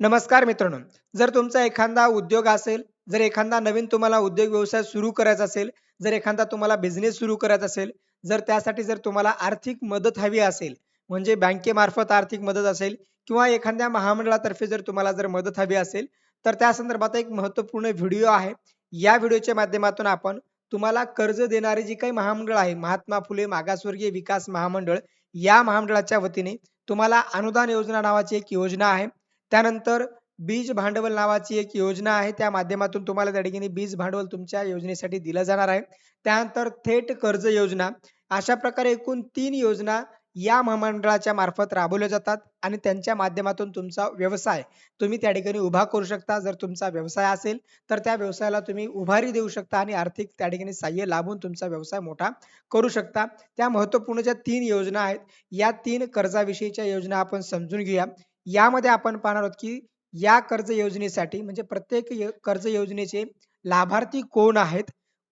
नमस्कार मित्रांनो. जर तुमचा एखादा उद्योग असेल जर एखादा नवीन तुम्हाला उद्योग व्यवसाय सुरू करायचा असेल जर एखादा तुम्हाला बिझनेस सुरू करायचा असेल जर त्यासाठी जर तुम्हाला आर्थिक मदत हवी असेल म्हणजे बँकेमार्फत आर्थिक मदत असेल किंवा एखाद्या महामंडळातर्फे जर तुम्हाला जर मदत हवी असेल तर त्या संदर्भात एक महत्त्वपूर्ण व्हिडिओ आहे. या व्हिडिओच्या माध्यमातून आपण तुम्हाला कर्ज देणारी जी काही महामंडळ आहे महात्मा फुले मागासवर्गीय विकास महामंडळ या महामंडळाच्या वतीने तुम्हाला अनुदान योजना नावाची एक योजना आहे. त्यानंतर बीज भांडवल नावाची एक योजना आहे. त्या माध्यमातून तुम्हाला त्या ठिकाणी बीज भांडवल तुमच्या योजनेसाठी दिलं जाणार आहे. त्यानंतर थेट कर्ज योजना. अशा प्रकारे एकूण तीन योजना या महामंडळाच्या मार्फत राबवल्या जातात आणि त्यांच्या माध्यमातून तुमचा व्यवसाय तुम्ही त्या ठिकाणी उभा करू शकता. जर तुमचा व्यवसाय असेल तर त्या व्यवसायाला तुम्ही उभारी देऊ शकता आणि आर्थिक त्या ठिकाणी सहाय्य लाभून तुमचा व्यवसाय मोठा करू शकता. त्या महत्त्वपूर्ण ज्या तीन योजना आहेत या तीन कर्जाविषयीच्या योजना आपण समजून घेऊया. यामध्ये आपण पाहणार आहोत की या कर्ज योजनेसाठी म्हणजे प्रत्येक कर्ज योजनेचे लाभार्थी कोण आहेत?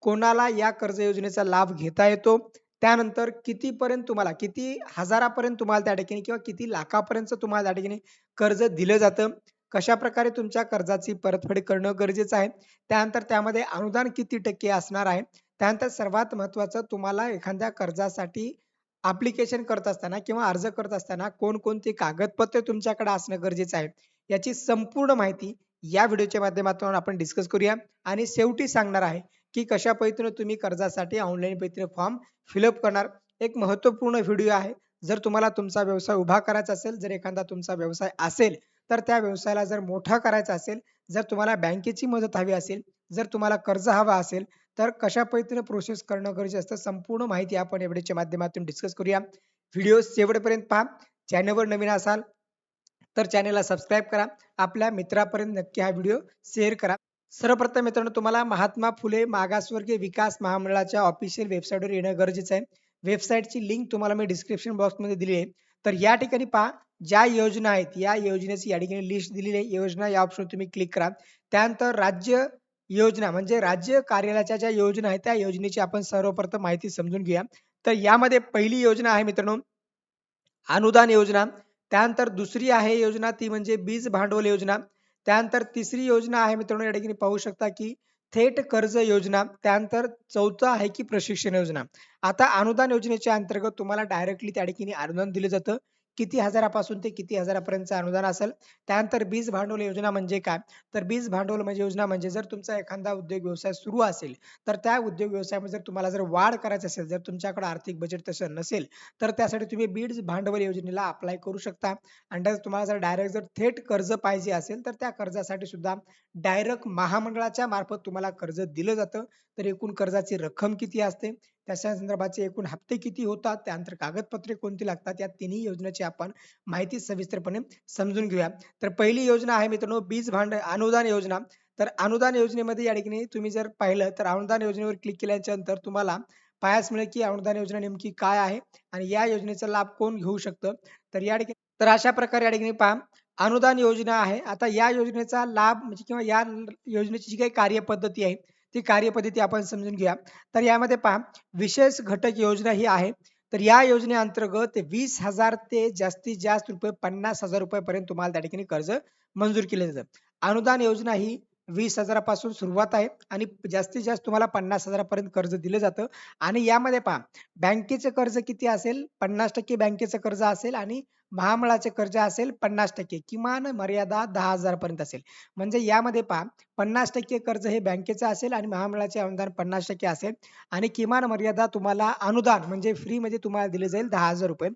कोणाला या कर्ज योजनेचा लाभ घेता येतो? त्यानंतर कितीपर्यंत तुम्हाला किती हजारापर्यंत तुम्हाला त्या ठिकाणी किंवा किती लाखापर्यंत तुम्हाला त्या ठिकाणी कर्ज दिलं जातं? कशा प्रकारे तुमच्या कर्जाची परतफेड करणं गरजेचं आहे? त्यानंतर त्यामध्ये अनुदान किती टक्के असणार आहे? त्यानंतर सर्वात महत्वाचं तुम्हाला एखाद्या कर्जासाठी ऍप्लिकेशन करत असताना किंवा अर्ज करत असताना कोणकोणती कागदपत्रे तुमच्याकडे असणं गरजेचं आहे याची संपूर्ण माहिती या व्हिडिओच्या माध्यमातून आपण डिस्कस करूया. आणि शेवटी सांगणार आहे की कशा पद्धतीने तुम्ही कर्जासाठी ऑनलाईन पद्धतीने फॉर्म फिलअप करणार. एक महत्त्वपूर्ण व्हिडिओ आहे. जर तुम्हाला तुमचा व्यवसाय उभा करायचा असेल जर एखादा तुमचा व्यवसाय असेल तर त्या व्यवसायाला जर मोठा करायचा असेल जर तुम्हाला बँकेची मदत हवी असेल जर तुम्हाला कर्ज हवा असेल तर कशा पद्धतीने प्रोसेस करणं गरजेचं असतं संपूर्ण माहिती आपण या व्हिडिओच्या माध्यमातून डिस्कस करूया. व्हिडिओ शेवटपर्यंत पहा. चॅनलवर नवीन असाल तर चॅनलला सबस्क्राईब करा. आपल्या मित्रापर्यंत नक्की हा व्हिडिओ शेअर करा. सर्वप्रथम मित्रांनो तुम्हाला महात्मा फुले मागासवर्गीय विकास महामंडळाच्या ऑफिशियल वेबसाईटवर येणं गरजेचं आहे. वेबसाईटची लिंक तुम्हाला मी डिस्क्रिप्शन बॉक्समध्ये दिली आहे. तर या ठिकाणी पहा ज्या योजना आहेत या योजनेची या ठिकाणी लिस्ट दिलेली आहे. योजना या ऑप्शन तुम्ही क्लिक करा. त्यानंतर राज्य योजना म्हणजे राज्य कार्यालयाच्या ज्या योजना आहेत त्या योजनेची आपण सर्वप्रथम माहिती समजून घेऊया. तर यामध्ये पहिली योजना आहे मित्रांनो अनुदान योजना. त्यानंतर दुसरी आहे योजना ती म्हणजे बीज भांडवल योजना. त्यानंतर तिसरी योजना आहे मित्रांनो या ठिकाणी पाहू शकता की थेट कर्ज योजना. त्यानंतर चौथं आहे की प्रशिक्षण योजना. आता अनुदान योजनेच्या अंतर्गत तुम्हाला डायरेक्टली त्या ठिकाणी अनुदान दिलं जातं. किती हजारापासून ते किती हजारापर्यंतचं अनुदान असेल? त्यानंतर बीज भांडवल योजना म्हणजे काय? तर बीज भांडवल म्हणजे योजना म्हणजे जर तुमचा एखादा उद्योग व्यवसाय सुरू असेल तर त्या उद्योग व्यवसायामध्ये जर तुम्हाला जर वाढ करायची असेल जर तुमच्याकडे आर्थिक बजेट तसं नसेल तर त्यासाठी तुम्ही बीज भांडवल योजनेला अप्लाय करू शकता. आणि तुम्हाला जर डायरेक्ट जर थेट कर्ज पाहिजे असेल तर त्या कर्जासाठी सुद्धा डायरेक्ट महामंडळाच्या मार्फत तुम्हाला कर्ज दिलं जातं. तर एकूण कर्जाची रक्कम किती असते? त्याच्या संदर्भाचे एकूण हप्ते किती होतात? त्यानंतर कागदपत्रे कोणती लागतात? या तिन्ही योजनेची आपण माहिती सविस्तरपणे समजून घेऊया. तर पहिली योजना आहे मित्रांनो बीज भांड अनुदान योजना. तर अनुदान योजनेमध्ये या ठिकाणी तुम्ही जर पाहिलं तर अनुदान योजनेवर क्लिक केल्याच्यानंतर तुम्हाला पायास मिळेल की अनुदान योजना नेमकी काय आहे आणि या योजनेचा लाभ कोण घेऊ शकतं? तर या ठिकाणी तर अशा प्रकारे या ठिकाणी पहा अनुदान योजना आहे. आता या योजनेचा लाभ म्हणजे किंवा या योजनेची जी काही कार्यपद्धती आहे ती कार्यपद्धती आपण समजून घ्या तर यामध्ये पहा विशेष घटक योजना ही आहे. तर या योजनेअंतर्गत वीस हजार ते जास्तीत जास्त रुपये पन्नास हजार रुपयापर्यंत तुम्हाला त्या ठिकाणी कर्ज मंजूर केले जातं. अनुदान योजना ही वीस हजारापासून सुरुवात आहे आणि जास्तीत जास्त तुम्हाला पन्नास हजारापर्यंत कर्ज दिलं जातं. आणि यामध्ये पहा बँकेचं कर्ज किती असेल? पन्नास टक्के बँकेचं कर्ज असेल आणि महामंडळाचे कर्ज असेल पन्नास टक्के किमान मर्यादा दहा हजार पर्यंत असेल. म्हणजे यामध्ये पहा पन्नास टक्के कर्ज हे बँकेचं असेल आणि महामंडळाचे अनुदान पन्नास टक्के असेल आणि किमान मर्यादा तुम्हाला अनुदान म्हणजे फ्री मध्ये तुम्हाला दिले जाईल दहा हजार रुपये.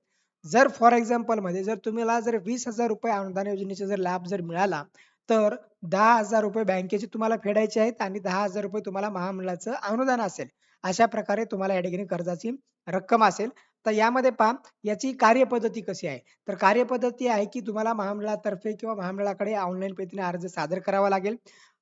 जर फॉर एक्झाम्पलमध्ये जर तुम्हाला जर वीस हजार रुपये अनुदान योजनेचा जर लाभ जर मिळाला तर दहा हजार रुपये बँकेचे तुम्हाला फेडायचे आहेत आणि दहा हजार रुपये तुम्हाला महामंडळाचं अनुदान असेल. अशा प्रकारे तुम्हाला या ठिकाणी कर्जाची रक्कम असेल. तर यामध्ये पहा याची कार्यपद्धती कशी आहे? तर कार्यपद्धती आहे की तुम्हाला महामंडळातर्फे किंवा महामंडळाकडे ऑनलाईन पद्धतीने अर्ज सादर करावा लागेल.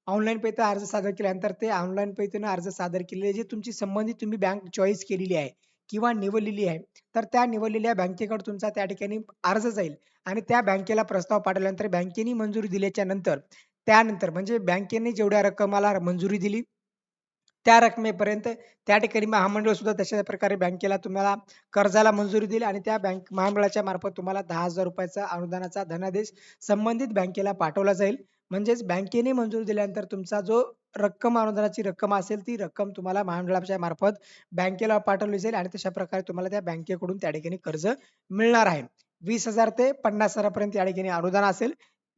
ऑनलाईन पद्धतीने अर्ज सादर केल्यानंतर ते ऑनलाईन पद्धतीने अर्ज सादर केलेले जे तुमची संबंधित तुम्ही बँक चॉईस केलेली आहे किंवा निवडलेली आहे तर त्या निवडलेल्या बँकेकडे तुमचा त्या ठिकाणी अर्ज जाईल आणि त्या बँकेला प्रस्ताव पाठवल्यानंतर बँकेने मंजुरी दिल्याच्या नंतर त्यानंतर म्हणजे बँकेने जेवढ्या रक्कमाला मंजुरी दिली त्या रकमेपर्यंत त्या ठिकाणी महामंडळ सुद्धा तशा प्रकारे बँकेला तुम्हाला कर्जाला मंजुरी देईल आणि त्या बँक महामंडळाच्या मार्फत तुम्हाला दहा हजार रुपयाचा अनुदानाचा धनादेश संबंधित बँकेला पाठवला जाईल. म्हणजेच बँकेने मंजुरी दिल्यानंतर तुमचा जो रक्कम अनुदानाची रक्कम असेल ती रक्कम तुम्हाला महामंडळाच्या मार्फत बँकेला पाठवली जाईल आणि तशा प्रकारे तुम्हाला त्या बँकेकडून त्या ठिकाणी कर्ज मिळणार आहे. वीस हजार ते पन्नास हजारापर्यंत या ठिकाणी अनुदान असेल.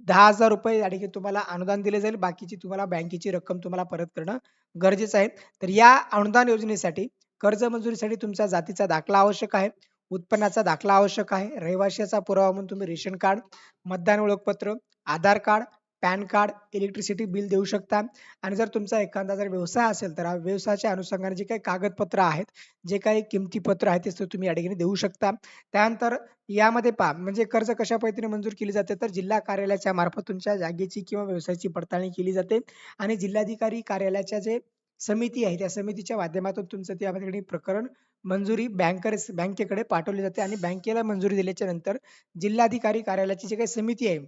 दहा हजार रुपये या ठिकाणी तुम्हाला अनुदान दिले जाईल. बाकीची तुम्हाला बँकेची रक्कम तुम्हाला परत करणं गरजेचं आहे. तर या अनुदान योजनेसाठी कर्ज मंजुरीसाठी तुमचा जातीचा दाखला आवश्यक आहे. उत्पन्नाचा दाखला आवश्यक आहे. रहिवाशाचा पुरावा म्हणून तुम्ही रेशन कार्ड मतदान ओळखपत्र Aadhaar card PAN card electricity bill देऊ शकता. आणि जर तुमचा एखादा जर व्यवसाय असेल तर व्यवसायाच्या अनुषंगाने जे काही कागदपत्र आहेत जे काही किमती पत्र आहेत ते तुम्ही या ठिकाणी देऊ शकता. त्यानंतर यामध्ये पहा म्हणजे कर्ज कशा पद्धतीने मंजूर केली जाते तर जिल्हा कार्यालयाच्या मार्फत तुमच्या जागेची किंवा व्यवसायाची पडताळणी केली जाते. आणि जिल्हाधिकारी कार्यालयाच्या जे समिती आहे त्या समितीच्या माध्यमातून तुमचं त्या प्रकरण मंजुरी बँकर बँकेकडे पाठवली जाते. आणि बँकेला मंजुरी दिल्याच्या नंतर जिल्हाधिकारी कार्यालयाची जी काही समिती आहे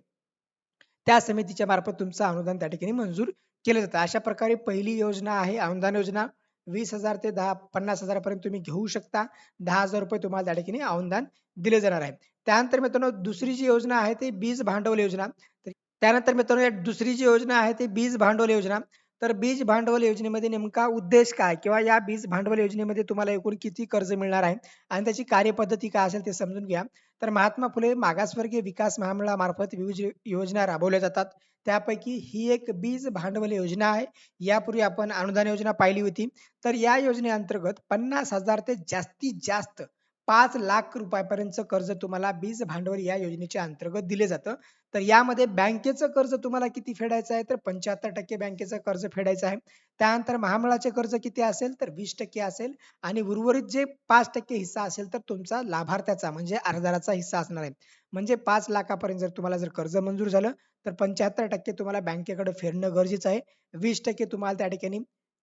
त्या समितीच्या मार्फत तुमचं अनुदान त्या ठिकाणी मंजूर केलं जातं. अशा प्रकारे पहिली योजना आहे अनुदान योजना. वीस हजार ते दहा पन्नास हजारापर्यंत तुम्ही घेऊ शकता. दहा हजार रुपये तुम्हाला त्या ठिकाणी अनुदान दिले जाणार आहे. त्यानंतर मित्रांनो दुसरी जी योजना आहे ती बीज भांडवल योजना. त्यानंतर मित्रांनो दुसरी जी योजना आहे ती बीज भांडवल योजना. तर बीज भांडवल योजनेमध्ये नेमका उद्देश काय? किंवा या बीज भांडवल योजनेमध्ये तुम्हाला एकूण किती कर्ज मिळणार आहे? आणि त्याची कार्यपद्धती काय असेल ते समजून घ्या. तर महात्मा फुले मागासवर्गीय विकास महामंडळामार्फत विविध योजना राबवल्या जातात. त्यापैकी ही एक बीज भांडवल योजना आहे. यापूर्वी आपण अनुदान योजना पाहिली होती. तर या योजनेअंतर्गत पन्नास हजार ते जास्तीत जास्त पाच लाख रुपयापर्यंत कर्ज तुम्हाला बीज भांडवल या योजनेच्या अंतर्गत दिले जातं. तर यामध्ये बँकेचं कर्ज तुम्हाला किती फेडायचं आहे? तर पंच्याहत्तर टक्के बँकेचं कर्ज फेडायचं आहे. त्यानंतर महामंडळाचे कर्ज किती असेल? तर वीस टक्के असेल. आणि उर्वरित जे पाच टक्के हिस्सा असेल तर तुमचा लाभार्थ्याचा म्हणजे अर्जदाराचा हिस्सा असणार आहे. म्हणजे पाच लाखापर्यंत जर तुम्हाला जर कर्ज मंजूर झालं तर पंच्याहत्तर टक्के तुम्हाला बँकेकडे फेडणं गरजेचं आहे. वीस टक्के तुम्हाला त्या ठिकाणी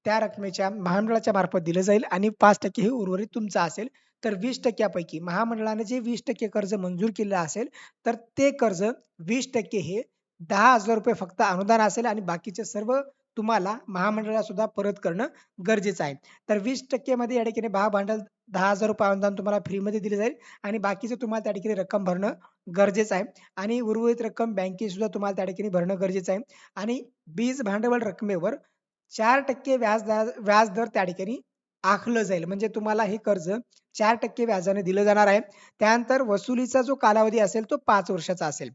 त्या रकमेच्या महामंडळाच्या मार्फत दिलं जाईल. आणि पाच टक्के हे उर्वरित तुमचं असेल. तर वीस टक्क्यापैकी. महामंडळाने जे वीस टक्के कर्ज मंजूर केलं असेल तर ते कर्ज वीस टक्के हे दहा हजार रुपये फक्त अनुदान असेल आणि बाकीचे सर्व तुम्हाला महामंडळाला सुद्धा परत करणं गरजेचं आहे. तर वीस टक्के मध्ये या ठिकाणी भांडवल दहा हजार रुपये अनुदान तुम्हाला फ्रीमध्ये दिले जाईल आणि बाकीचं तुम्हाला त्या ठिकाणी रक्कम भरणं गरजेचं आहे. आणि उर्वरित रक्कम बँकेत सुद्धा तुम्हाला त्या ठिकाणी भरणं गरजेचं आहे. आणि बीज भांडवल रकमेवर चार टक्के व्याज व्याज दर त्या ठिकाणी आखलं जाईल. म्हणजे तुम्हाला हे कर्ज चार टक्के व्याजाने दिलं जाणार आहे. त्यानंतर वसुलीचा जो कालावधी असेल तो पाच वर्षाचा असेल.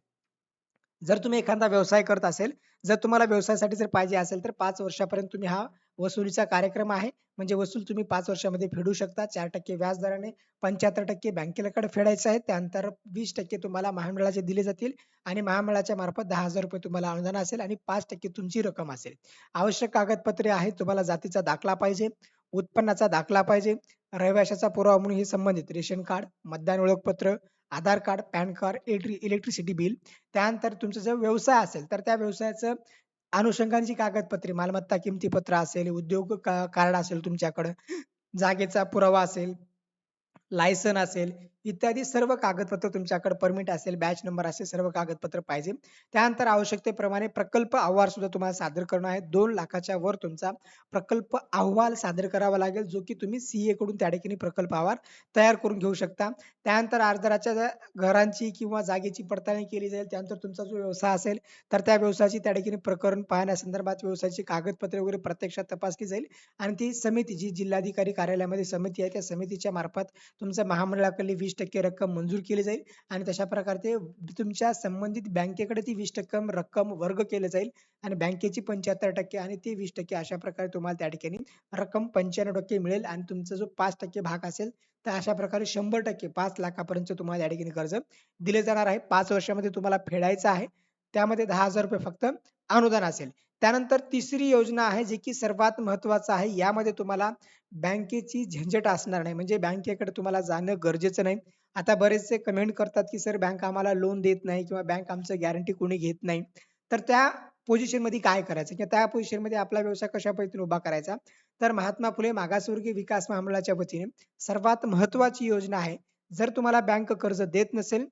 जर तुम्ही एखादा व्यवसाय करत असेल जर तुम्हाला व्यवसायासाठी जर पाहिजे असेल तर पाच वर्षापर्यंत तुम्ही हा वसुलीचा कार्यक्रम आहे. म्हणजे वसूल तुम्ही पाच वर्षामध्ये फेडू शकता. चार टक्के व्याज दराने पंच्याहत्तर टक्के बँकेकडे फेडायचं आहे. त्यानंतर वीस टक्के तुम्हाला महामंडळाचे दिले जातील आणि महामंडळाच्या मार्फत दहा हजार रुपये तुम्हाला अनुदान असेल आणि पाच टक्के तुमची रक्कम असेल. आवश्यक कागदपत्रे आहेत तुम्हाला जातीचा दाखला पाहिजे. उत्पन्नाचा दाखला पाहिजे. रहिवाशाचा पुरावा म्हणून हे संबंधित रेशन कार्ड मतदान ओळखपत्र Aadhaar card PAN card electricity bill. त्यानंतर तुमचा जर व्यवसाय असेल तर त्या व्यवसायाचं अनुषंगाची कागदपत्रे मालमत्ता किमती पत्र असेल उद्योग कार्ड असेल तुमच्याकडं जागेचा पुरावा असेल लायसन असेल इत्यादी सर्व कागदपत्र तुमच्याकडे परमिट असेल बॅच नंबर असेल सर्व कागदपत्र पाहिजे. त्यानंतर आवश्यकतेप्रमाणे प्रकल्प अहवाल सुद्धा तुम्हाला सादर करणं आहे. दोन लाखाच्या वर तुमचा प्रकल्प अहवाल सादर करावा लागेल जो की तुम्ही सीए कडून त्या ठिकाणी प्रकल्प अहवाल तयार करून घेऊ शकता. त्यानंतर अर्जदाराच्या घरांची किंवा जागेची पडताळणी केली जाईल. त्यानंतर तुमचा जो व्यवसाय असेल तर त्या व्यवसायाची त्या ठिकाणी प्रकरण पाहण्यासंदर्भात व्यवसायाची कागदपत्रे वगैरे प्रत्यक्षात तपासली जाईल. आणि ती समिती जी जिल्हाधिकारी कार्यालयामध्ये समिती आहे त्या समितीच्या मार्फत तुमचं महामंडळाकडली वीस टक्के रक्कम मंजूर केली जाईल आणि तशा प्रकारे ते तुमच्या संबंधित बँकेकडे ती वीस टक्के रक्कम वर्ग केली जाईल आणि बँकेची पंच्याहत्तर टक्के आणि ती वीस टक्के अशा प्रकारे तुम्हाला त्या ठिकाणी रक्कम पंच्याण्णव टक्के मिळेल आणि तुमचा जो पाच टक्के भाग असेल तर अशा प्रकारे शंभर टक्के पाच लाखापर्यंत तुम्हाला या ठिकाणी कर्ज दिले जाणार आहे. पाच वर्षामध्ये तुम्हाला फेडायचं आहे. त्यामध्ये दहा हजार रुपये फक्त अनुदान असेल. त्यानंतर तिसरी योजना आहे जी की सर्वात महत्वाचं आहे. यामध्ये तुम्हाला बँकेची झंझट असणार नाही. म्हणजे बँकेकडे तुम्हाला जाणं गरजेचं नाही. आता बरेचसे कमेंट करतात की सर बँक आम्हाला लोन देत नाही किंवा बँक आमचं गॅरंटी कोणी घेत नाही. तर त्या पोझिशनमध्ये काय करायचं? किंवा त्या पोझिशनमध्ये आपला व्यवसाय कशा पद्धतीने उभा करायचा? तर महात्मा फुले मागासवर्गीय विकास महामंडळाच्या वतीने सर्वात महत्वाची योजना आहे. जर तुम्हाला बँक कर्ज देत नसेल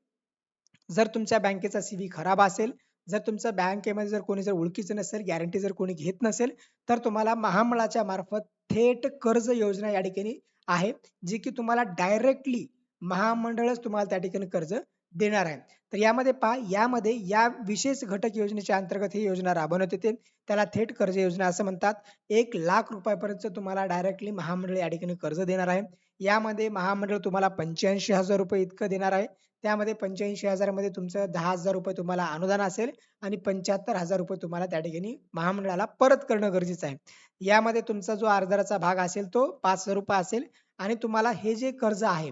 जर तुमच्या बँकेचा सीव्ही खराब असेल जर तुमचा बँकेमध्ये जर कोणी जर ओळखीचं नसेल गॅरंटी जर कोणी घेत नसेल तर तुम्हाला महामंडळाच्या मार्फत थेट कर्ज योजना या ठिकाणी आहे जी की तुम्हाला डायरेक्टली महामंडळच तुम्हाला त्या ठिकाणी कर्ज देणार आहे. तर यामध्ये पहा यामध्ये या विशेष घटक योजनेच्या अंतर्गत ही योजना राबवण्यात येते. त्याला थेट कर्ज योजना असं म्हणतात. एक लाख रुपयापर्यंत तुम्हाला डायरेक्टली महामंडळ या ठिकाणी कर्ज देणार आहे. यामध्ये महामंडळ तुम्हाला पंच्याऐंशी हजार रुपये इतकं देणार आहे. त्यामध्ये पंच्याऐंशी हजारामध्ये तुमचं दहा हजार रुपये तुम्हाला अनुदान असेल आणि पंच्याहत्तर हजार रुपये तुम्हाला त्या ठिकाणी महामंडळाला परत करणं गरजेचं आहे. यामध्ये तुमचा जो अर्धाराचा भाग असेल तो पाच हजार रुपये असेल आणि तुम्हाला हे जे कर्ज आहे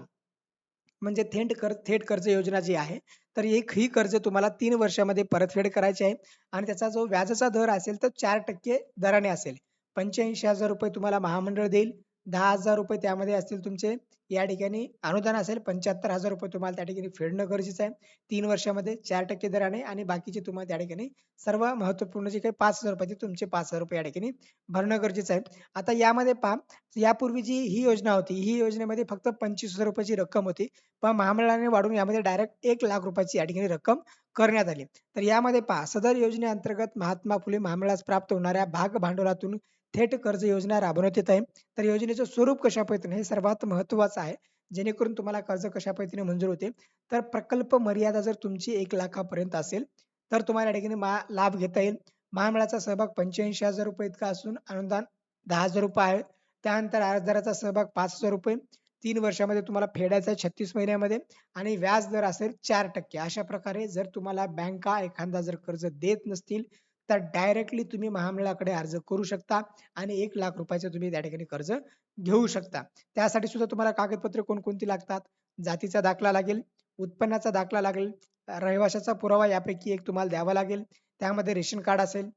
म्हणजे थेट कर्ज थेट कर्ज योजना जी आहे तर एक ही कर्ज तुम्हाला तीन वर्षामध्ये परतफेड करायची आहे आणि त्याचा जो व्याजाचा दर असेल तर चार टक्के दराने असेल. पंच्याऐंशी हजार रुपये तुम्हाला महामंडळ देईल. दहा हजार रुपये त्यामध्ये असतील तुमचे या ठिकाणी अनुदान असेल पंच्याहत्तर हजार रुपये तुम्हाला त्या ठिकाणी फेडणं गरजेचं आहे. तीन वर्षामध्ये चार टक्के दराने आणि बाकीचे तुम्हाला त्या ठिकाणी सर्व महत्त्वपूर्ण जे काही पाच हजार रुपये तुमचे पाच हजार रुपये या ठिकाणी भरणं गरजेचं आहे. आता यामध्ये पहा यापूर्वी जी ही योजना होती ही योजनेमध्ये फक्त पंचवीस हजार रुपयाची रक्कम होती. पण महामंडळाने वाढून यामध्ये डायरेक्ट एक लाख रुपयाची या ठिकाणी रक्कम करण्यात आली. तर यामध्ये पहा सदर योजनेअंतर्गत महात्मा फुले महामंडळास प्राप्त होणाऱ्या भाग भांडवलातून थेट कर्ज योजना राबवण्यात येत आहे. तर योजनेचं स्वरूप कशा पद्धतीने हे सर्वात महत्वाचं आहे. जेणेकरून तुम्हाला कर्ज कशा पद्धतीने मंजूर होते. तर प्रकल्प मर्यादा जर तुमची एक लाखापर्यंत असेल तर तुम्हाला या ठिकाणी लाभ घेता येईल. महामंडळाचा सहभाग पंच्याऐंशी हजार रुपये इतका असून अनुदान दहा हजार रुपये आहे. त्यानंतर अर्जदाराचा सहभाग पाच हजार रुपये. तीन वर्षामध्ये तुम्हाला फेडायचा आहे छत्तीस महिन्यामध्ये आणि व्याज दर असेल चार टक्के. अशा प्रकारे जर तुम्हाला बँका एखादा जर कर्ज देत नसतील तर डायरेक्टली तुम्ही महामंडळाकडे अर्ज करू शकता आणि एक लाख रुपयाचं तुम्ही त्या ठिकाणी कर्ज घेऊ शकता. त्यासाठी सुद्धा तुम्हाला कागदपत्रे कोणकोणती लागतात? जातीचा दाखला लागेल उत्पन्नाचा दाखला लागेल रहिवाशाचा पुरावा यापैकी एक तुम्हाला द्यावा लागेल. त्यामध्ये रेशन कार्ड असेल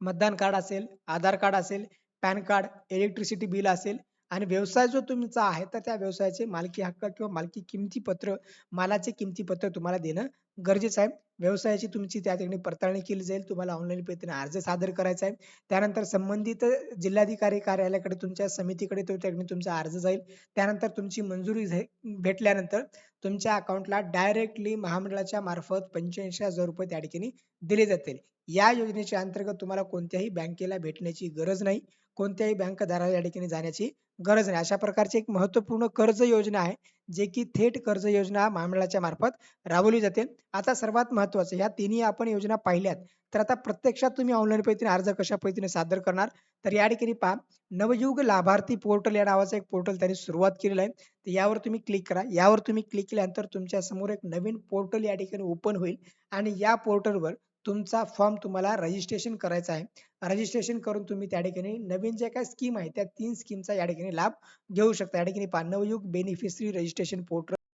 मतदान कार्ड असेल आधार कार्ड असेल पॅन कार्ड इलेक्ट्रिसिटी बिल असेल आणि व्यवसाय जो तुमचा आहे तर त्या व्यवसायाचे मालकी हक्क किंवा मालकी किमती पत्र मालाचे किमती पत्र तुम्हाला देणं गरजेचं आहे. व्यवसायाची तुमची त्या ठिकाणी पडताळणी केली जाईल. तुम्हाला ऑनलाईन पद्धतीने अर्ज सादर करायचा आहे. त्यानंतर संबंधित जिल्हाधिकारी कार्यालयाकडे तुमच्या समितीकडे तो त्या ठिकाणी तुमचा अर्ज जाईल. त्यानंतर तुमची मंजुरी भेटल्यानंतर तुमच्या अकाउंटला डायरेक्टली महामंडळाच्या मार्फत पंच्याऐंशी हजार रुपये त्या ठिकाणी दिले जातील. या योजनेच्या अंतर्गत तुम्हाला कोणत्याही बँकेला भेटण्याची गरज नाही. कोणत्याही बँक दाराला या ठिकाणी जाण्याची गरज नाही. अशा प्रकारची एक महत्त्वपूर्ण कर्ज योजना आहे जे की थेट कर्ज योजना महामंडळाच्या मार्फत राबवली जाते. आता सर्वात महत्वाचं ह्या तिन्ही आपण योजना पाहिल्यात तर आता प्रत्यक्षात तुम्ही ऑनलाईन पद्धतीने अर्ज कशा पद्धतीने सादर करणार? तर या ठिकाणी पहा नवयुग लाभार्थी पोर्टल या नावाचं एक पोर्टल त्यांनी सुरुवात केलेलं आहे. तर यावर तुम्ही क्लिक करा. यावर तुम्ही क्लिक केल्यानंतर तुमच्यासमोर एक नवीन पोर्टल या ठिकाणी ओपन होईल आणि या पोर्टलवर तुमचा फॉर्म तुम्हाला रजिस्ट्रेशन करायचा आहे. रजिस्ट्रेशन करून तुम्ही त्या ठिकाणी नवीन ज्या काही स्कीम आहे त्या तीन स्कीमचा या ठिकाणी लाभ घेऊ शकता. या ठिकाणी पाणवयुग बेनिफिशरी रजिस्ट्रेशन पोर्टल